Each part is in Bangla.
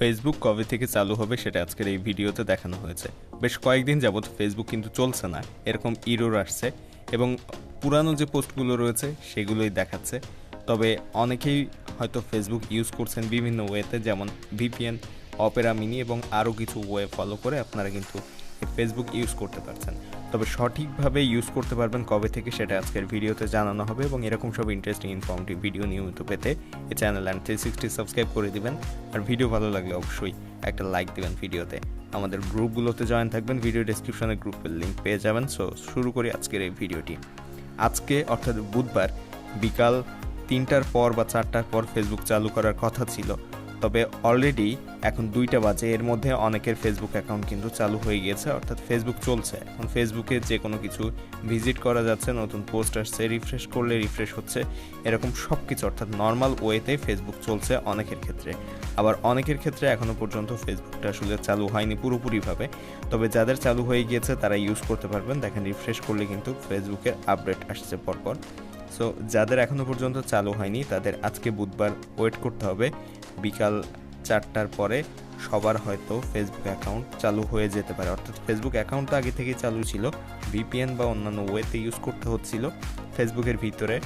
ফেসবুক কবে থেকে চালু হবে সেটা আজকের এই ভিডিওতে দেখানো হয়েছে। বেশ কয়েকদিন যাবৎ ফেসবুক কিন্তু চলছে না, এরকম ইরোর আসছে এবং পুরানো যে পোস্টগুলো রয়েছে সেগুলোই দেখাচ্ছে। তবে অনেকেই হয়তো ফেসবুক ইউজ করছেন বিভিন্ন ওয়েতে যেমন ভিপিএন অপেরা মিনি এবং আরও কিছু ওয়ে ফলো করে আপনারা কিন্তু ফেসবুক ইউজ করতে পারছেন। তবে সঠিকভাবে ইউজ করতে পারবেন কবে থেকে সেটা আজকের ভিডিওতে জানানো হবে এবং এরকম সব ইন্টারেস্টিং ইনফর্মেটিভ ভিডিও নিয়মিত পেতে এই channel and three sixty subscribe করে দিবেন। আর ভিডিও ভালো লাগলে অবশ্যই একটা লাইক দিবেন ভিডিওতে আমাদের গ্রুপগুলোতে জয়েন থাকবেন ভিডিও ডেসক্রিপশনে গ্রুপের লিঙ্ক পেয়ে যাবেন। সো শুরু করি আজকের এই ভিডিওটি আজকে, অর্থাৎ বুধবার, বিকাল তিনটার পর বা চারটার পর ফেসবুক চালু করার কথা ছিল। তবে অলরেডি এখন দুইটা বাজে, এর মধ্যে অনেকের ফেসবুক অ্যাকাউন্ট কিন্তু চালু হয়ে গিয়েছে, অর্থাৎ ফেসবুক চলছে। এখন ফেসবুকে যে কোনো কিছু ভিজিট করা যাচ্ছে, নতুন পোস্ট আসছে রিফ্রেশ করলে রিফ্রেশ হচ্ছে, এরকম সব কিছু অর্থাৎ নর্মাল ওয়েতে ফেসবুক চলছে অনেকের ক্ষেত্রে। আবার অনেকের ক্ষেত্রে এখনও পর্যন্ত ফেসবুকটা আসলে চালু হয়নি পুরোপুরিভাবে। তবে যাদের চালু হয়ে গিয়েছে, তারা ইউজ করতে পারবেন। দেখেন রিফ্রেশ করলে কিন্তু ফেসবুকের আপডেট আসছে পরপর। সো যাদের এখনও পর্যন্ত চালু হয়নি, তাদের আজকে বুধবার ওয়েট করতে হবে। বিকাল চারটার পরে সবার হয়তো ফেসবুক অ্যাকাউন্ট চালু হয়ে যেতে পারে। অর্থাৎ ফেসবুক অ্যাকাউন্ট তো আগে থেকেই চালু ছিল। ভিপিএন বা অন্যান্য ওয়েতে ইউজ করতে হচ্ছিল। ফেসবুকের ভিতরে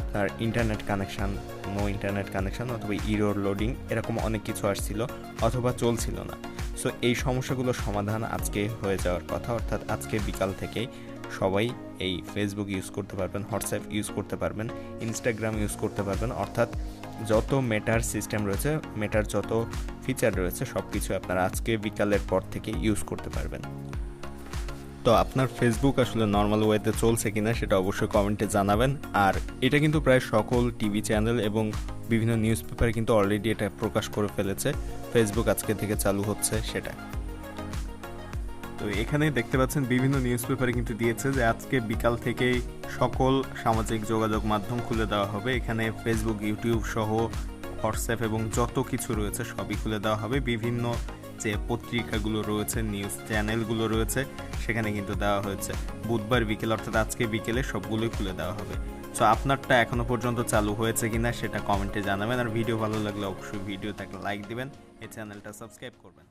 আপনার internet connection no internet connection অথবা ইরোর লোডিং এরকম অনেক কিছু আসছিল অথবা চলছিল না। সো এই সমস্যাগুলোর সমাধান আজকে হয়ে যাওয়ার কথা। অর্থাৎ আজকে বিকাল থেকেই সবাই এই ফেসবুক ইউজ করতে পারবেন হোয়াটসঅ্যাপ ইউজ করতে পারবেন ইনস্টাগ্রাম ইউজ করতে পারবেন। অর্থাৎ যত মেটার সিস্টেম রয়েছে মেটার যত ফিচার রয়েছে সব কিছু আপনারা আজকে বিকালের পর থেকে ইউজ করতে পারবেন। তো আপনার ফেসবুক আসলে নর্মাল ওয়েতে চলছে কিনা সেটা অবশ্যই কমেন্টে জানাবেন। আর এটা কিন্তু প্রায় সকল টিভি চ্যানেল এবং বিভিন্ন নিউজ পেপারে কিন্তু অলরেডি এটা প্রকাশ করে ফেলেছে। ফেসবুক আজকে থেকে চালু হচ্ছে সেটা তো এখানে দেখতে পাচ্ছেন বিভিন্ন নিউজ পেপারে কিন্তু দিয়েছে যে আজকে বিকাল থেকেই সকল সামাজিক যোগাযোগ মাধ্যম খুলে দেওয়া হবে। এখানে ফেসবুক ইউটিউব সহ হোয়াটসঅ্যাপ এবং যত কিছু রয়েছে সবই খুলে দেওয়া হবে। বিভিন্ন যে পত্রিকাগুলো রয়েছে নিউজ চ্যানেলগুলো রয়েছে, সেখানে কিন্তু দেওয়া হয়েছে। বুধবার বিকেল, অর্থাৎ আজকে বিকেলে সবগুলোই খুলে দেওয়া হবে। সো আপনারটা এখনও পর্যন্ত চালু হয়েছে কিনা সেটা কমেন্টে জানাবেন। আর ভিডিও ভালো লাগলে অবশ্যই ভিডিওতে একটা লাইক দিবেন। এই চ্যানেলটা সাবস্ক্রাইব করবেন।